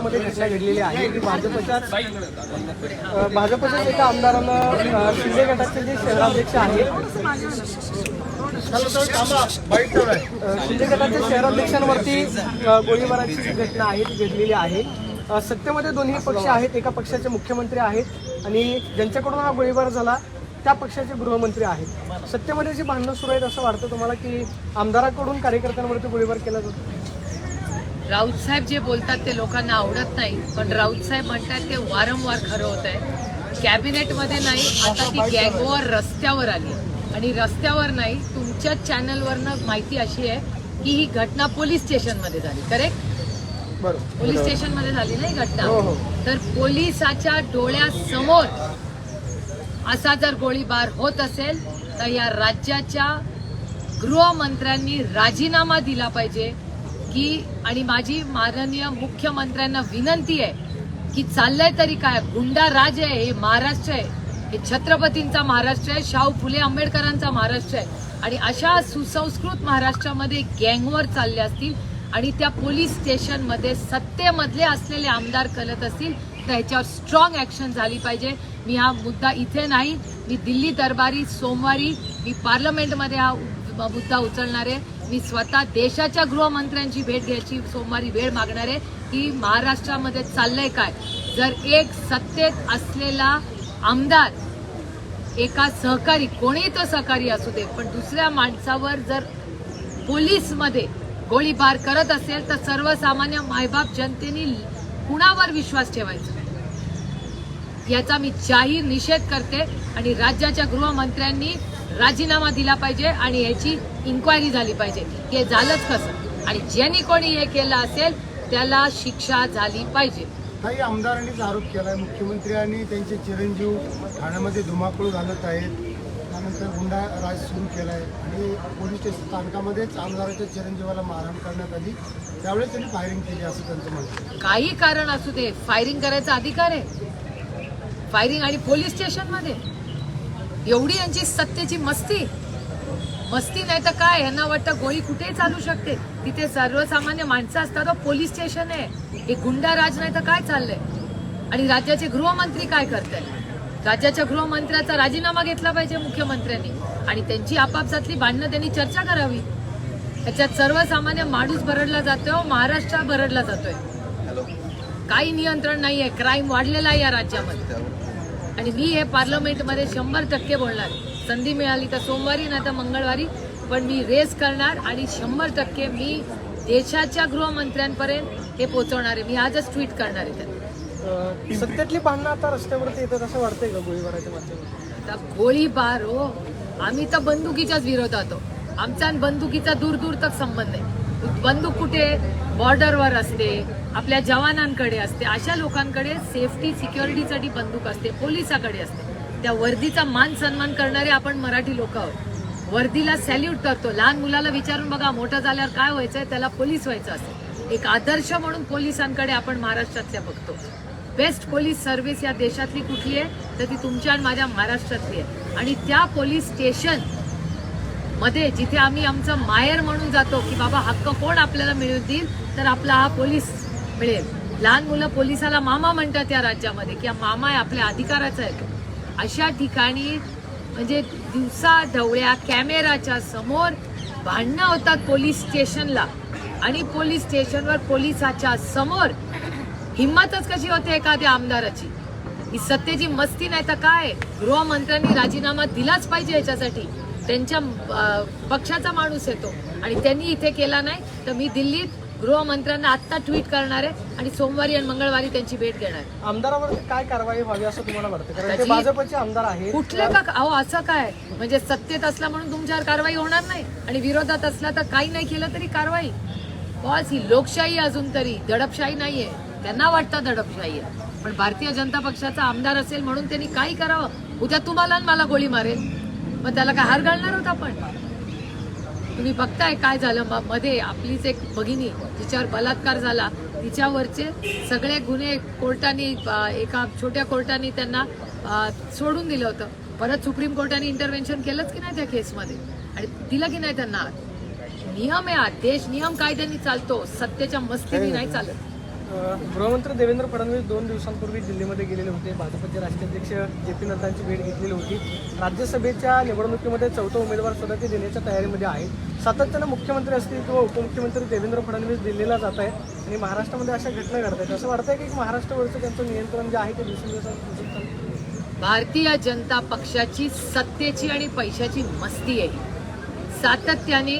मध्ये घटना घडलेली आहे. की भाजपच्याच अ, भाजपच्याच एका आमदारानं शिंदे गटाचे जे शहराध्यक्ष आहेत शिंदे गटाच्या शहराध्यक्षांवरती गोळीबाराची जी घटना आहे ती घडलेली आहे. सत्तेमध्ये दोन्ही पक्ष आहेत. एका पक्षाचे मुख्यमंत्री आहेत आणि ज्यांच्याकडून हा गोळीबार झाला त्या पक्षाचे गृहमंत्री आहेत. सत्तेमध्ये जी भांडणं सुरू आहेत असं वाटतं तुम्हाला की आमदाराकडून कार्यकर्त्यांवरती गोळीबार केला जातो? राऊत साहेब जे बोलतात ते लोकांना आवडत नाही पण राऊत साहेब म्हणतात ते वारंवार खरं होत आहे. कॅबिनेटमध्ये नाही आता ती गँगवॉर रस्त्यावर आली. आणि रस्त्यावर नाही तुमच्या चॅनलवरनं माहिती अशी आहे की ही घटना पोलीस स्टेशनमध्ये झाली करेक्ट पोलीस स्टेशनमध्ये झाली नाही घटना? हो, हो. तर पोलिसाच्या डोळ्यासमोर असा जर गोळीबार होत असेल तर या राज्याच्या गृहमंत्र्यांनी राजीनामा दिला पाहिजे. की आणि माझी माननीय मुख्यमंत्र्यांना विनंती आहे की चाललंय तरी काय? गुंडा राज आहे हे महाराष्ट्र आहे. हे छत्रपतींचा महाराष्ट्र आहे शाहू फुले आंबेडकरांचा महाराष्ट्र आहे. आणि अशा सुसंस्कृत महाराष्ट्रामध्ये गँगवर चालले असतील आणि त्या पोलीस स्टेशनमध्ये सत्तेमधले असलेले आमदार कलत असतील तर ह्याच्यावर स्ट्रॉंग ॲक्शन झाली पाहिजे. मी हा मुद्दा इथे नाही. मी दिल्ली दरबारी सोमवारी मी पार्लमेंटमध्ये हा मुद्दा उचलणार आहे. मी स्वतः देशाच्या गृहमंत्र्यांची भेट घ्यायची सोमवारी वेळ मागणार आहे. की महाराष्ट्रामध्ये चाललंय काय? जर एक सत्तेत असलेला आमदार एका सहकारी कोणीही तो सहकारी असू दे पण दुसऱ्या माणसावर जर पोलीसमध्ये गोळीबार करत असेल तर सर्वसामान्य मायबाप जनतेने कुणावर विश्वास ठेवायचा? याचा मी जाहीर निषेध करते आणि राज्याच्या गृहमंत्र्यांनी राजीनामा दिला पाहिजे आणि याची इन्क्वायरी झाली पाहिजे. हे झालंच कसं? आणि ज्यांनी कोणी हे केलं असेल त्याला शिक्षा झाली पाहिजे. काही आमदारांनीच आरोप केलाय. मुख्यमंत्री आणि त्यांचे चिरंजीव ठाण्यामध्ये धुमाकूळ घालत आहेत. त्यानंतर गुंडा राज सुरू केलाय. आणि पोलीस स्टेशन स्थानकामध्येच आमदाराच्या चिरंजीवाला मारहाण करण्यात आली. त्यावेळेस त्यांनी फायरिंग केली असं त्यांचं म्हणणं आहे. काही कारण असू दे. फायरिंग करायचा अधिकार आहे. फायरिंग आणि पोलीस स्टेशनमध्ये. एवढी यांची सत्तेची मस्ती. मस्ती नाही तर काय? यांना वाटतं गोळी कुठेही चालू शकते. तिथे सर्वसामान्य माणसं असतात हो, पोलीस स्टेशन आहे. हे गुंडा राज नाही तर काय चाललंय? आणि राज्याचे गृहमंत्री काय करताय? राज्याच्या गृहमंत्र्याचा राजीनामा घेतला पाहिजे मुख्यमंत्र्यांनी. आणि त्यांची आपापसातली भांडणं त्यांनी चर्चा करावी. त्याच्यात सर्वसामान्य माणूस भरडला जातोय महाराष्ट्र भरडला जातोय. काही नियंत्रण नाहीये. क्राईम वाढलेला आहे या राज्यामध्ये. आणि मी हे पार्लमेंटमध्ये शंभर टक्के बोलणार. संधी मिळाली तर सोमवारी नाही तर मंगळवारी. पण मी रेस करणार आणि शंभर टक्के मी देशाच्या गृहमंत्र्यांपर्यंत हे पोहोचवणार आहे. मी आजच ट्विट करणार आहे त्यात. अ, सत्तेतली भांडणं आता रस्त्यावरती येतात असं वाटतंय का गोळीबाराच्या माध्यमातून? आता गोळीबार हो. आम्ही तर बंदुकीच्याच विरोधात हो आमचा आणि बंदुकीचा दूर दूर तक संबंध आहे. बंदूक कुठे? बॉर्डरवर असते. आपल्या जवानांकडे असते अशा लोकांकडे सेफ्टी सिक्युरिटीसाठी बंदूक असते पोलिसाकडे असते. त्या वर्दीचा मान सन्मान करणारे आपण मराठी लोक आहोत. वर्दीला सॅल्यूट करतो. लहान मुलाला विचारून बघा मोठं झाल्यावर काय व्हायचंय त्याला पोलीस व्हायचं असतं एक आदर्श म्हणून पोलिसांकडे आपण महाराष्ट्रातल्या बघतो. बेस्ट पोलीस सर्व्हिस या देशातली कुठली आहे? तर ती तुमच्या आणि माझ्या महाराष्ट्रातली आहे. आणि त्या पोलीस स्टेशनमध्ये जिथे आम्ही आमचं मायर म्हणून जातो की बाबा हक्क कोण आपल्याला मिळवून देईल तर आपला हा पोलीस मिळेल. लहान मुलं पोलिसाला मामा म्हणतात या राज्यामध्ये की मामा आहे आपल्या अधिकाराचा आहे. तो अशा ठिकाणी म्हणजे दिवसा ढवळ्या कॅमेराच्या समोर भांडणं होतात पोलीस स्टेशनला. आणि पोलीस स्टेशनवर पोलिसाच्या समोर हिंमतच कशी होते एखाद्या आमदाराची? ही सत्तेची मस्ती नाही तर काय? गृहमंत्र्यांनी राजीनामा दिलाच पाहिजे याच्यासाठी. त्यांच्या पक्षाचा माणूस येतो आणि त्यांनी इथे केला नाही तर मी दिल्लीत गृहमंत्र्यांना आत्ता ट्विट करणार आहे आणि सोमवारी आणि मंगळवारी त्यांची भेट घेणार आहे. काय कारवाई व्हावी असं तुम्हाला वाटतं? कारण ते त्याची- भाजपचे आमदार आहेत. कुठले का अहो असं काय? म्हणजे सत्तेत असला म्हणून तुमच्यावर कारवाई होणार नाही. आणि विरोधात असला तर काही नाही केलं तरी कारवाई. बॉस ही लोकशाही अजून तरी. दडपशाही नाहीये. त्यांना वाटतं दडपशाही आहे. पण भारतीय जनता पक्षाचा आमदार असेल म्हणून त्यांनी काही करावं. उद्या तुम्हाला आणि मला गोळी मारेल. मग त्याला काय हार घालणार होता आपण? तुम्ही बघताय काय झालं? म- मध्ये आपलीच एक भगिनी जिच्यावर बलात्कार झाला. तिच्यावरचे सगळे गुन्हे कोर्टाने एका छोट्या कोर्टाने त्यांना सोडून दिलं होतं. परत सुप्रीम कोर्टाने इंटरव्हेन्शन केलंच की नाही त्या केसमध्ये? आणि दिलं की नाही त्यांना? नियम आहे देश नियम कायद्याने चालतो. सत्तेच्या मस्तीने नाही. चालत. गृहमंत्री देवेंद्र फडणवीस दोन दिवसांपूर्वी दिल्लीमध्ये गेलेले होते. भाजपचे राष्ट्रीय अध्यक्ष जे पी नड्डांची भेट घेतलेली होती. राज्यसभेच्या निवडणुकीमध्ये चौथा उमेदवार सुद्धा ते देण्याच्या तयारीमध्ये आहेत सातत्यानं मुख्यमंत्री असतील किंवा उपमुख्यमंत्री देवेंद्र फडणवीस दिल्लीला जात आहेत आणि महाराष्ट्रामध्ये अशा घटना घडत आहेत. असं वाटतंय की महाराष्ट्रावरचं त्यांचं नियंत्रण जे आहे ते दिवसेंदिवस भारतीय जनता पक्षाची सत्तेची आणि पैशाची मस्ती आहे. सातत्याने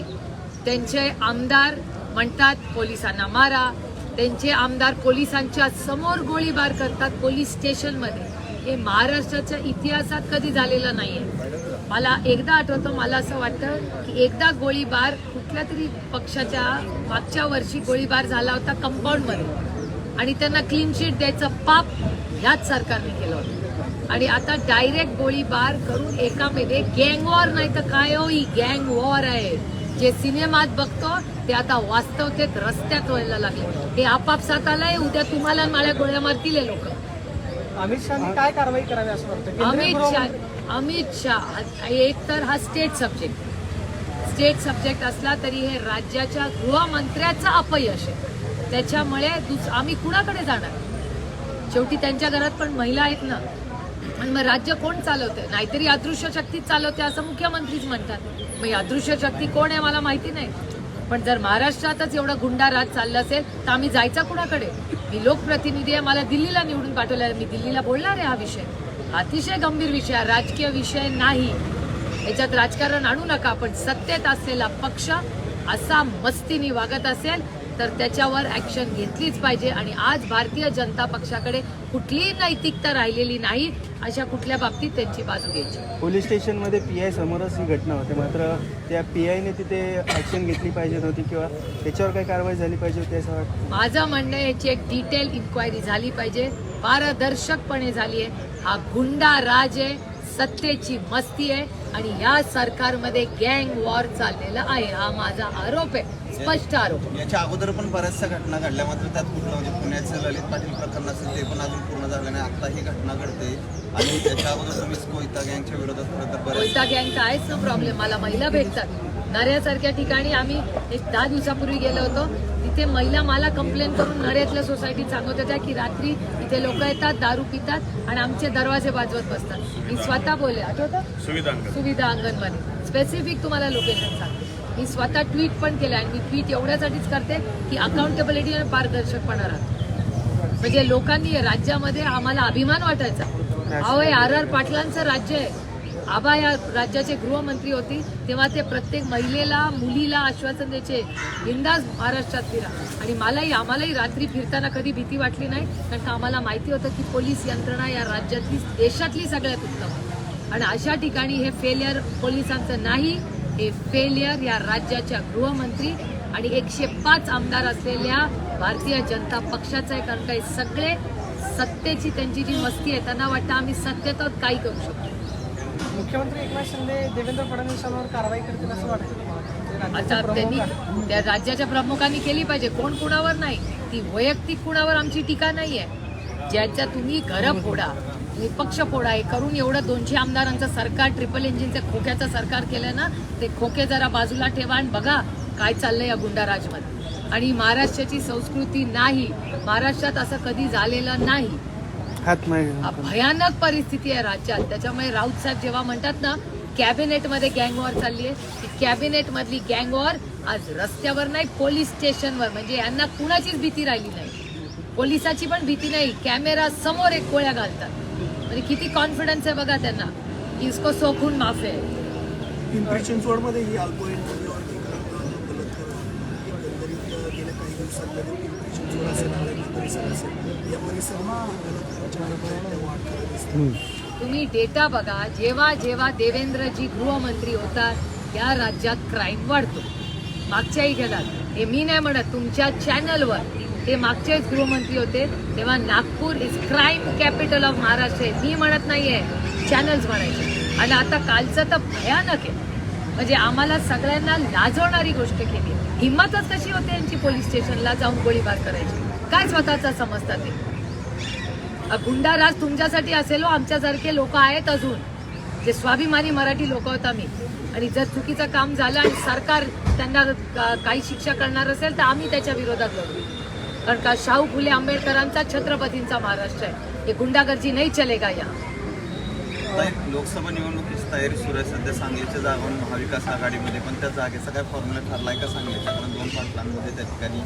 त्यांचे आमदार म्हणतात पोलिसांना मारा त्यांचे आमदार पोलिसांच्या समोर गोळीबार करतात पोलीस स्टेशनमध्ये. हे महाराष्ट्राच्या इतिहासात कधी झालेलं नाही आहे मला एकदा आठवतं मला असं वाटतं की एकदा गोळीबार कुठल्या तरी पक्षाच्या मागच्या वर्षी गोळीबार झाला होता कंपाऊंडमध्ये. आणि त्यांना क्लीन शीट द्यायचं पाप ह्याच सरकारने केलं होतं. आणि आता डायरेक्ट गोळीबार करून एकामध्ये गँग वॉर नाही तर काय हो ही गँग वॉर आहे. जे सिनेमात बघतो ते आता वास्तवतेत रस्त्यात व्हायला लागले. हे आपापसात आलंय उद्या तुम्हाला मला गोळ्या मारतील लोक. अमित शहानी काय कारवाई करावी असं वाटतं? अमित शहा अमित शहा एक तर हा स्टेट सब्जेक्ट स्टेट सब्जेक्ट असला तरी हे राज्याच्या गृहमंत्र्याचं अपयश आहे. त्याच्यामुळे आम्ही कुणाकडे जाणार? शेवटी त्यांच्या घरात पण महिला आहेत ना. आणि मग राज्य कोण चालवते नाहीतरी अदृश्य शक्तीच चालवते असं मुख्यमंत्रीच म्हणतात. मग ही अदृश्य शक्ती कोण आहे मला माहिती नाही. पण जर महाराष्ट्रातच एवढा गुंडा राज चाललं असेल तर आम्ही जायचा कुणाकडे? मी लोकप्रतिनिधी आहे मला दिल्लीला निवडून पाठवलं आहे. मी दिल्लीला बोलणार आहे हा विषय. अतिशय गंभीर विषय राजकीय विषय नाही. याच्यात राजकारण आणू नका पण सत्तेत असलेला पक्ष असा मस्तीने वागत असेल तर त्याच्यावर ऍक्शन घेतलीच पाहिजे. आणि आज भारतीय जनता पक्षाकडे कुठलीही नैतिकता राहिलेली नाही अशा कुठल्या बाबतीत त्यांची बाजू घ्यायची. पोलीस स्टेशनमध्ये पी आय समोरच ही घटना होते. मात्र त्या पी आयने तिथे ॲक्शन घेतली पाहिजे नव्हती किंवा त्याच्यावर काही कारवाई झाली पाहिजे होती असं वाटतं. माझं म्हणणं याची एक डिटेल इन्क्वायरी झाली पाहिजे. पारदर्शकपणे झाली आहे. हा गुंडा राज आहे सत्तेची मस्ती आहे. आणि या सरकारमध्ये गँग वॉर चाललेला आहे. हा माझा आरोप आहे. स्पष्ट आरोप. याच्या अगोदर पण बऱ्याचशा घटना घडल्या मात्र त्यात कुठलं म्हणजे पुण्याचं ललित पाटील प्रकरण असेल ते पण अजून पूर्ण झालं नाही. आता ही घटना घडते आणि त्याच्या अगोदर तुम्ही कोयता गँगच्या विरोधात खरं तर कोयता गँग कायच ना प्रॉब्लेम मला महिला भेटतात. नऱ्यासारख्या ठिकाणी आम्ही एक दहा दिवसापूर्वी गेलो होतो. तिथे महिला मला कंप्लेंट करून नऱ्यातल्या सोसायटीत सांगत होत्या की रात्री इथे लोक येतात दारू पितात आणि आमचे दरवाजे वाजवत बसतात. मी स्वतः बोलले आठवतं? सुविधा अंगणवाडी. स्पेसिफिक तुम्हाला लोकेशन सांगते. मी स्वतः ट्विट पण केलं आणि मी ट्विट एवढ्यासाठीच करते की अकाउंटेबिलिटी आणि पारदर्शकपणा राहतो. म्हणजे लोकांनी राज्यामध्ये आम्हाला अभिमान वाटायचा. अहो हे आर आर पाटलांचं राज्य आहे. आबा या राज्याचे गृहमंत्री होती तेव्हा ते प्रत्येक महिलेला मुलीला आश्वासन द्यायचे बिंदास महाराष्ट्रात फिरा. आणि मलाही आम्हालाही रात्री फिरताना कधी भीती वाटली नाही कारण का आम्हाला माहिती होतं की पोलीस यंत्रणा या राज्यातली देशातली सगळ्यात उत्तम. आणि अशा ठिकाणी हे फेलियर पोलिसांचं नाही हे फेलियर या राज्याच्या गृहमंत्री आणि एकशे पाच आमदार असलेल्या भारतीय जनता पक्षाचं आहे कारण काही सगळे सत्तेची त्यांची जी मस्ती आहे त्यांना वाटतं आम्ही सत्तेत काही करू शकतो. मुख्यमंत्री एकनाथ शिंदे देवेंद्र फडणवीसांवर कारवाई करतील असं वाटतं आता त्यांनी आहे. त्या राज्याच्या प्रमुखांनी केली पाहिजे. कोण कुणावर नाही? ती वैयक्तिक कुणावर आमची टीका नाहीये. ज्याच्या तुम्ही घरं फोडा. तुम्ही पक्ष फोडा हे करून एवढं दोनशे आमदारांचं सरकार ट्रिपल इंजिनचं खोक्याचं सरकार केलं ना ते खोके जरा बाजूला ठेवा आणि बघा काय चाललंय या गुंडाराजमध्ये. आणि महाराष्ट्राची संस्कृती नाही. महाराष्ट्रात असं कधी झालेलं नाही. भयानक परिस्थिती आहे राज्यात. त्याच्यामुळे राऊत साहेब जेव्हा म्हणतात ना कॅबिनेटमध्ये गँग वॉर चालली आहे कॅबिनेट मधली गँग वॉर आज रस्त्यावर नाही पोलीस स्टेशनवर. म्हणजे यांना कुणाचीच भीती राहिली नाही. पोलिसाची पण भीती नाही. कॅमेरा समोर एक गोळ्या घालतात. म्हणजे किती कॉन्फिडन्स आहे बघा त्यांना. की इसको सोखून माफ आहे. पिंपरी चिंचवडमध्ये ही अल्पवयीन मुलीवरती एकंदरीत गेल्या काही दिवसांमध्ये पिंपरी चिंचवड असेल आळंदी परिसर असेल या परिसरामध्ये गलत प्रचारामध्ये वाढ करत दिसते. तुम्ही डेटा बघा जेव्हा जेव्हा देवेंद्रजी गृहमंत्री होतात या राज्यात क्राईम वाढतो. मागच्याही गेलात हे मी नाही म्हणत तुमच्या चॅनलवर ते मागचेच गृहमंत्री होते तेव्हा Nagpur is crime capital of Maharashtra आहे. मी म्हणत नाहीये चॅनल्स म्हणायचे. आणि आता कालचं तर भयानक आहे. म्हणजे आम्हाला सगळ्यांना लाजवणारी गोष्ट केली. हिंमतच कशी होते यांची पोलीस स्टेशनला जाऊन गोळीबार करायची? काय स्वतःचा समजतात ते? गुंडा गुंडाराज तुमच्यासाठी असेल हो आमच्यासारखे लोक आहेत अजून. जे स्वाभिमानी मराठी लोक होत आम्ही. आणि जर चुकीचं काम झालं आणि सरकार त्यांना काही शिक्षा करणार असेल तर आम्ही त्याच्या विरोधात लढू. कारण का शाहू फुले आंबेडकरांचा छत्रपतींचा महाराष्ट्र आहे. हे गुंडागर्जी नाही चलेगा या. लोकसभा निवडणुकीची तयारी सुरू आहे. सध्या सांगलीच्या जागावर महाविकास आघाडीमध्ये पण त्या जागेचा काय फॉर्म्युला ठरलाय का सांगलीच्या? कारण दोन पाटलांमध्ये त्या ठिकाणी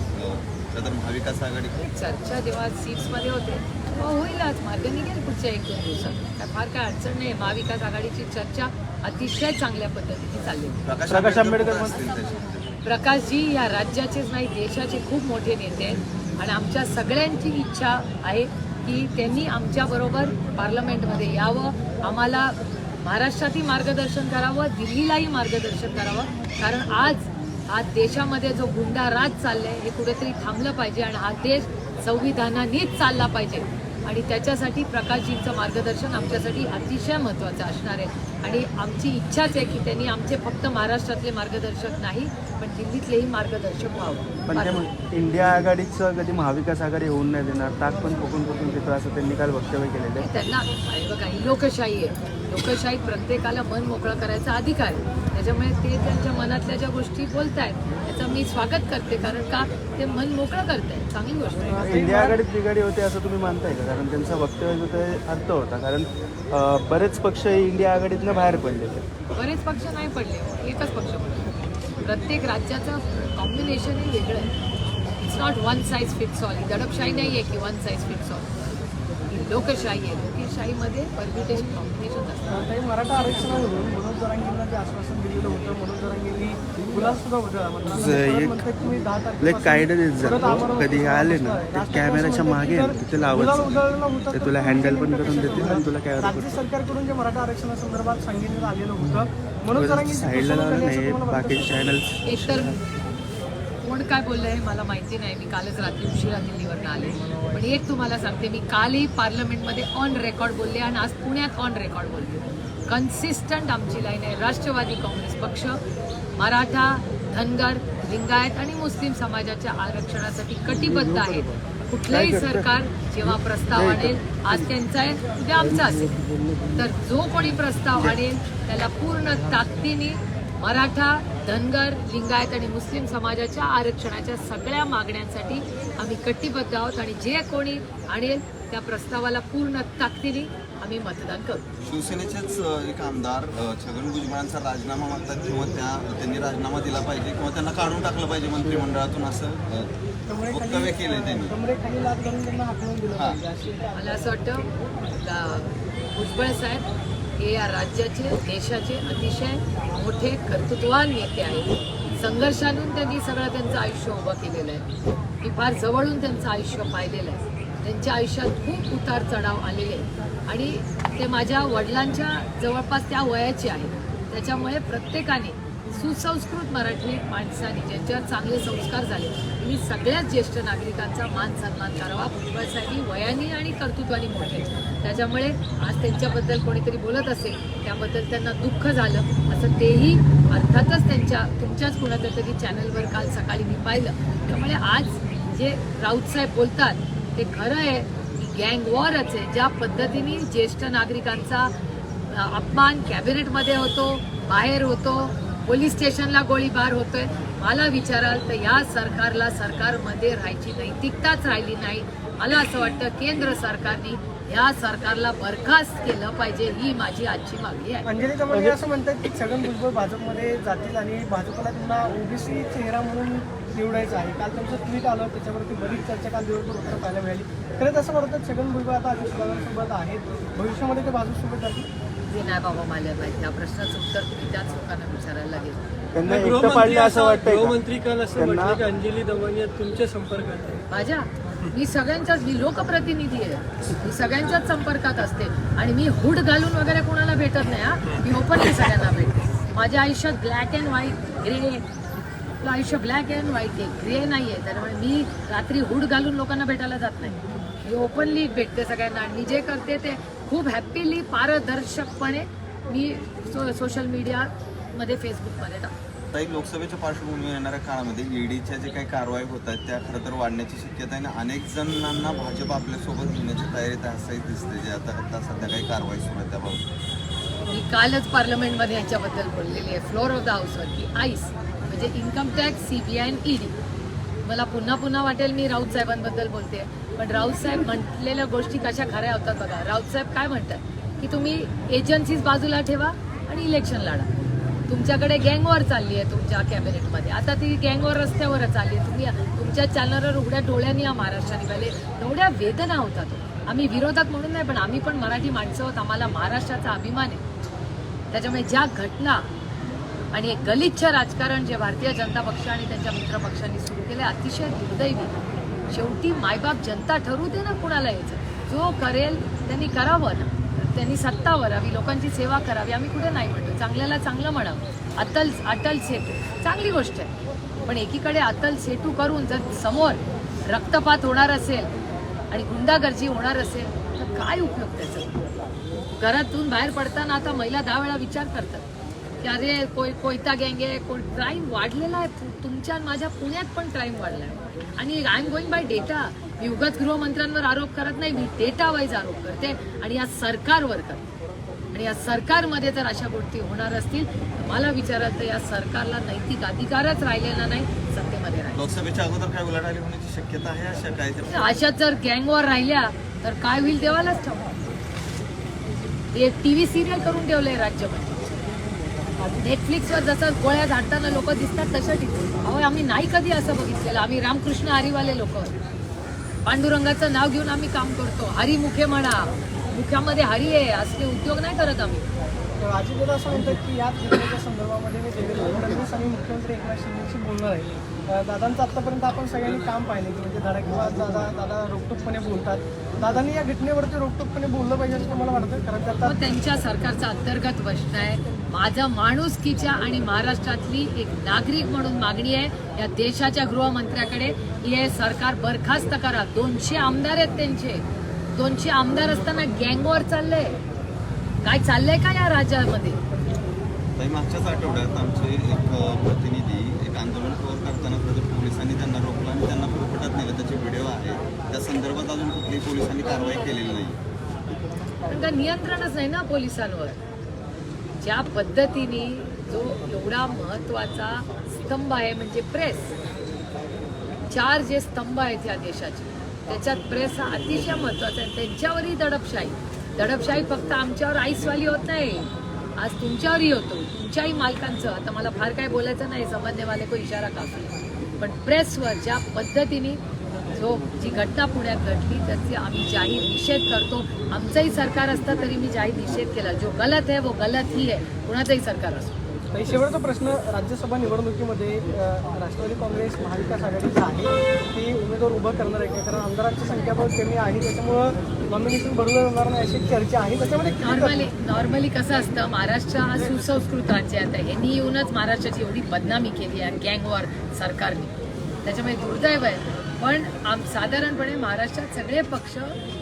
तर महाविकास आघाडी चर्चा जेव्हा सीट्समध्ये होते तेव्हा होईलच मार्ग निघेल पुढच्या एक दोन दिवसात. काय फार काय अडचण नाही. महाविकास आघाडीची चर्चा अतिशय चांगल्या पद्धतीने चालली. आहे. प्रकाश आंबेडकर प्रकाशजी या राज्याचेच नाही देशाचे खूप मोठे नेते आहेत. आणि आमच्या सगळ्यांची इच्छा आहे की त्यांनी आमच्याबरोबर पार्लमेंटमध्ये यावं. आम्हाला महाराष्ट्रातही मार्गदर्शन करावं दिल्लीलाही मार्गदर्शन करावं. कारण आज हा देशामध्ये जो गुंडा राज चाललाय हे कुठेतरी थांबलं पाहिजे आणि हा देश संविधानानेच चालला पाहिजे. आणि त्याच्यासाठी प्रकाशजींचं मार्गदर्शन आमच्यासाठी अतिशय महत्त्वाचं असणार आहे. आणि आमची इच्छाच आहे की त्यांनी आमचे फक्त महाराष्ट्रातले मार्गदर्शक नाही पण दिल्लीतलेही मार्गदर्शक व्हावं. पण इंडिया आघाडीचं कधी महाविकास आघाडी होऊन नाही देणार ताक पण फुकून फुकून तिथं असं त्यांनी काल वक्तव्य केलेलं आहे. त्यांना बघा ही लोकशाही आहे. लोकशाहीत प्रत्येकाला मन मोकळं करायचा अधिकार आहे. त्याच्यामुळे ते त्यांच्या मनातल्या ज्या गोष्टी बोलतायत त्याचं मी स्वागत करते. कारण का? ते मन मोकळं करतायत. चांगली गोष्ट आहे. इंडिया आघाडीत बिघाडी होते असं तुम्ही मानताय का? कारण त्यांचं वक्तव्य जो ते अर्थ होता. कारण बरेच पक्ष इंडिया आघाडीतनं बाहेर पडले बरेच पक्ष नाही पडले. एकच पक्ष पडले. प्रत्येक राज्याचं कॉम्बिनेशन हे वेगळं आहे. It's not one size fits all दडपशाही नाही आहे की वन साईज फिट्स ऑल लोकशाही आहे. लोकशाहीमध्ये परम्युटेशन कॉम्बिनेशन असतं मराठा आरक्षणावरून मनोज जरांगेंना जे आश्वासन दिलेलं होतं मनोज जरांगेंनी होतं देत कधी हे आले ना, ते कॅमेऱ्याच्या मागे तिथे होतं ते तुला handle पण करून? आणि तुला camera राज्य सरकारकडून जे मराठा आरक्षणासंदर्भात सांगितलं आलेलं होतं मनोज जरांगेंची साईडला लावलं नाही तुम्हाला वाटतं बाकीचे का? चॅनल्स एकतर कोण काय बोललं हे मला माहिती नाही. मी कालच रात्री उशिरा दिल्लीवरनं आले. पण एक तुम्हाला सांगते मी कालही पार्लमेंटमध्ये ऑन रेकॉर्ड बोलले आणि आज पुण्यात ऑन रेकॉर्ड बोलले. कन्सिस्टंट आमची लाईन आहे. राष्ट्रवादी काँग्रेस पक्ष मराठा धनगर लिंगायत आणि मुस्लिम समाजाच्या आरक्षणासाठी कटिबद्ध आहेत कुठलंही सरकार जेव्हा प्रस्ताव आणेल आज त्यांचा आहे उद्या आमचा असेल तर जो कोणी प्रस्ताव आणेल त्याला पूर्ण ताकदीने मराठा धनगर लिंगायत आणि मुस्लिम समाजाच्या आरक्षणाच्या सगळ्या मागण्यांसाठी आम्ही कटिबद्ध आहोत आणि जे कोणी आणेल त्या प्रस्तावाला पूर्ण ताकदीने आम्ही मतदान करू. शिवसेनेचेच एक आमदार छगन भुजबळांचा राजीनामा मागतात किंवा त्या त्यांनी राजीनामा दिला पाहिजे किंवा त्यांना काढून टाकलं पाहिजे मंत्रिमंडळातून असं वक्तव्य केलंय त्यांनी. मला असं वाटतं भुजबळ साहेब हे या राज्याचे देशाचे अतिशय मोठे कर्तृत्वान नेते आहेत. संघर्षातून त्यांनी सगळं त्यांचं आयुष्य उभं केलेलं आहे. मी फार जवळून त्यांचं आयुष्य पाहिलेलं आहे. त्यांच्या आयुष्यात खूप उतार चढाव आलेले आणि ते माझ्या वडिलांच्या जवळपास त्या वयाचे आहेत. त्याच्यामुळे प्रत्येकाने सुसंस्कृत मराठी माणसाने ज्यांच्यावर चांगले संस्कार झाले मी सगळ्याच ज्येष्ठ नागरिकांचा मान सन्मान करावा. भुजबळ वयाने आणि कर्तृत्वाने मोठे. त्याच्यामुळे आज त्यांच्याबद्दल कोणीतरी बोलत असेल त्याबद्दल त्यांना दुःख झालं असं तेही अर्थातच त्यांच्या तुमच्याच कुणाच्या तरी चॅनलवर काल सकाळी मी पाहिलं. त्यामुळे आज जे राऊतसाहेब बोलतात ते खरं आहे की गँग वॉरच आहे ज्या पद्धतीने ज्येष्ठ नागरिकांचा अपमान कॅबिनेटमध्ये होतो बाहेर होतो पोलीस स्टेशनला गोळीबार होतोय. मला विचाराल तर या सरकारला सरकारमध्ये राहायची नैतिकताच राहिली नाही. मला असं वाटतं केंद्र सरकारने या सरकारला बरखास्त केलं पाहिजे ही माझी आजची मागणी आहे. अंजली दमणे असं म्हणतात की छगन भुजबळ भाजपमध्ये जातील आणि भाजपला त्यांना ओबीसी चेहरा म्हणून निवडायचं आहे. काल त्यांचं ट्विट आलं त्याच्यावरती बरीच चर्चा काल दिवसभर उत्तर पाहायला मिळाली. खरंच असं वाटतं छगन भुजबळ आता अजित पवारांसोबत आहेत. भविष्यामध्ये ते भाजपसोबत जातील? नाही बाबा मला माहिती या प्रश्नाचं उत्तर तुम्ही त्याच लोकांना विचारायला लागेल. त्यांना एकटं पाडलं असं वाटतंय का? गृहमंत्री काल असं त्यांना- म्हटलं की? अंजली दमनिया तुमच्या संपर्कात आहे. माझ्या? मी सगळ्यांच्याच मी लोकप्रतिनिधी आहे. मी सगळ्यांच्याच संपर्कात असते. आणि मी हुड घालून वगैरे कोणाला भेटत नाही हा. मी ओपनली सगळ्यांना भेटते माझ्या आयुष्यात ब्लॅक अँड व्हाईट ग्रे आपलं आयुष्य ब्लॅक अँड व्हाईट आहे. ग्रे नाही आहे त्यामुळे मी रात्री हुड घालून लोकांना भेटायला जात नाही. मी ओपनली भेटते सगळ्यांना. आणि मी जे करते ते खूप हॅपीली पारदर्शकपणे मी सो सोशल मीडियामध्ये फेसबुकमध्ये टाकते. ताई लोकसभेच्या पार्श्वभूमीवर येणाऱ्या काळामध्ये ईडीच्या जे काही कारवाई होत आहेत त्या खरं तर वाढण्याची शक्यता आहे. आणि अनेक जणांना भाजप आपल्यासोबत घेण्याची तयारीत असंही दिसते जे आता आता सध्या काही कारवाई सुरू आहे त्याबाबत. मी कालच पार्लमेंटमध्ये याच्याबद्दल बोललेली आहे. फ्लोर ऑफ द हाऊसवर की आईस म्हणजे इन्कम टॅक्स सीबीआय आणि ईडी मला पुन्हा पुन्हा वाटेल मी राऊत साहेबांबद्दल बोलते पण राऊत साहेब म्हटलेल्या गोष्टी कशा खऱ्या होतात बघा. राऊत साहेब काय म्हणतात? की तुम्ही एजन्सीज बाजूला ठेवा आणि इलेक्शन लढा. तुमच्याकडे गँगवॉर चालली आहे तुमच्या कॅबिनेटमध्ये आता ती गँगवॉर रस्त्यावरच चालली आहे. तुम्ही तुमच्या चॅनलवर उघड्या डोळ्यांनी या महाराष्ट्राने पाहिले एवढ्या वेदना होतात. आम्ही विरोधक म्हणून नाही पण आम्ही पण मराठी माणसं आहोत. आम्हाला महाराष्ट्राचा अभिमान आहे. त्याच्यामुळे ज्या घटना आणि एक गलिच्छ राजकारण जे भारतीय जनता पक्ष आणि त्यांच्या मित्र पक्षांनी सुरू केले अतिशय दुर्दैवी. शेवटी मायबाप जनता ठरू दे ना कुणाला यायचं. जो करेल त्यांनी करावं ना. त्यांनी सत्ता वरावी लोकांची सेवा करावी आम्ही कुठे नाही म्हणतो. चांगल्याला चांगलं म्हणावं. अटल अटल सेतू. चांगली गोष्ट आहे. पण एकीकडे अटल सेतू करून जर समोर रक्तपात होणार असेल आणि गुंडागर्जी होणार असेल तर काय उपयोग त्याचा? घरातून बाहेर पडताना आता महिला दहा वेळा विचार करतात. की अरे कोय कोयता गँग आहे कोण क्राईम वाढलेला आहे. तुमच्या माझ्या पुण्यात पण क्राईम वाढला आहे आणि I am going by data मी उगाच गृहमंत्र्यांवर आरोप करत नाही मी डेटा वाईज आरोप करते. आणि या सरकारवर करते आणि या सरकारमध्ये जर अशा गोष्टी होणार असतील. तर मला विचाराल तर या सरकारला नैतिक अधिकारच राहिलेला नाही सत्तेमध्ये लोकसभेच्या अगोदर काय उलाढाली होण्याची शक्यता आहे अशा काय अशा जर गँगवर राहिल्या तर काय होईल देवालाच ठाऊक. ते टीव्ही सिरियल करून ठेवलंय राज्यमध्ये नेटफ्लिक्सवर जसं गोळ्या झाडताना लोक दिसतात तशा ठिकाणी अहो आम्ही नाही कधी असं बघितलेलं. आम्ही रामकृष्ण हरीवाले लोक. पांडुरंगाचं नाव घेऊन आम्ही काम करतो. हरी मुखे म्हणा. मुख्यामध्ये हरी आहे असले उद्योग नाही करत आम्ही. राजीव असं म्हणतात की या संदर्भामध्ये मी देवेंद्र फडणवीस आणि मुख्यमंत्री एकनाथ शिंदेशी बोलणार आहे. दादांचं आतापर्यंत आपण सगळ्यांनी काम पाहिलं की म्हणजे धडाकेबाज दादा दादा रोखटोकपणे बोलतात. दादांनी या घटनेवरती रोखटोकपणे बोललं पाहिजे असं तुम्हाला वाटतं कारण आता मग त्यांच्या सरकारचा अंतर्गत प्रश्न आहे. माझं माणुसकीच्या आणि महाराष्ट्रातली एक नागरिक म्हणून मागणी आहे या देशाच्या गृहमंत्र्याकडे. की हे सरकार बरखास्त करा. दोनशे आमदार आहेत त्यांचे. दोनशे आमदार असताना गँगवर चाललंय. काय चाललंय का या राज्यामध्ये? मागच्याच आठवड्यात आमचे एक आंदोलन कव्हर करताना खरं तर पोलिसांनी त्यांना रोखलं आणि त्यांना पुरपटात नेलं त्याचे व्हिडिओ आहे त्या संदर्भात अजून कुठलीही पोलिसांनी कारवाई केलेली नाही. कारण का नियंत्रणच नाही ना पोलिसांवर? ज्या पद्धतीने जो एवढा महत्त्वाचा स्तंभ आहे म्हणजे प्रेस चार जे स्तंभ आहेत या देशाचे त्याच्यात प्रेस हा अतिशय महत्त्वाचा आहे. त्यांच्यावरही दडपशाही. दडपशाही फक्त आमच्यावर आईसवाली होत नाही. आज तुमच्यावरही होतो. तुमच्याही मालकांचं. आता मला फार काय बोलायचं नाही. समजण्यावाले को इशारा का पण प्रेसवर ज्या पद्धतीने जो जी घटना पुण्यात घडली त्याचे आम्ही जाहीर निषेध करतो. आमचंही सरकार असतं तरी मी जाहीर निषेध केला. जो गलत आहे वो गलत ही आहे. कुणाचंही सरकार असो. ताई, शेवटचा प्रश्न राज्यसभा निवडणुकीमध्ये राष्ट्रवादी काँग्रेस महाविकास आघाडीचं आहे ती उमेदवार उभं करणार आहे कारण आमदारांची संख्या बहुत कमी आहे त्याच्यामुळं नॉमिनेशन भरलं जाणार नाही अशी चर्चा आहे. त्याच्यामध्ये नॉर्मली नॉर्मली कसं असतं महाराष्ट्र हा सुसंस्कृत राज्य आहे. आता ह्यांनी येऊनच महाराष्ट्राची एवढी बदनामी केली आहे गँगवॉर सरकारने. त्याच्यामुळे दुर्दैव आहे. पण आम साधारणपणे महाराष्ट्रात सगळे पक्ष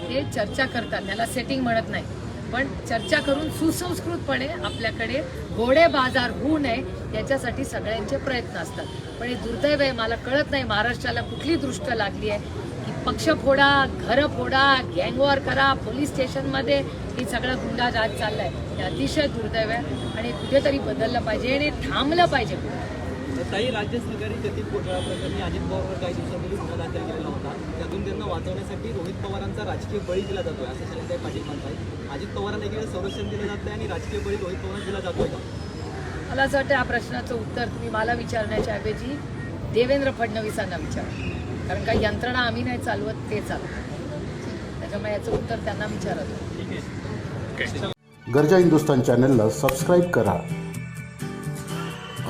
हे चर्चा करतात. त्याला सेटिंग म्हणत नाही. पण चर्चा करून सुसंस्कृतपणे आपल्याकडे घोडे बाजार होऊ नये याच्यासाठी सगळ्यांचे प्रयत्न असतात. पण हे दुर्दैव आहे मला कळत नाही महाराष्ट्राला कुठली दृष्ट लागली आहे की पक्ष फोडा घरं फोडा गँगवॉर करा पोलीस स्टेशनमध्ये हे सगळं गुंडा राज आहे हे अतिशय दुर्दैव आहे आणि कुठेतरी बदललं पाहिजे आणि थांबलं पाहिजे. काही राज्य सहकारी कथित घोटाळा प्रकरणी अजित पवारवर काही दिवसांपूर्वी गुन्हा दाखल केलेला होता. त्यातून त्यांना वाचवण्यासाठी रोहित पवारांचा राजकीय बळी दिला जातोय असं शैलेंद्र पाटील म्हणतात अजित पवारांना एकीकडे संरक्षण दिलं जात आणि राजकीय बळी रोहित पवारांना दिला जातोय का? मला असं वाटतं या प्रश्नाचं उत्तर तुम्ही मला विचारण्याच्या ऐवजी देवेंद्र फडणवीसांना विचारा. कारण काही यंत्रणा आम्ही नाही चालवत ते चालवत त्याच्यामुळे याचं उत्तर त्यांना विचारत गरजा हिंदुस्तान चॅनलला सबस्क्राईब करा.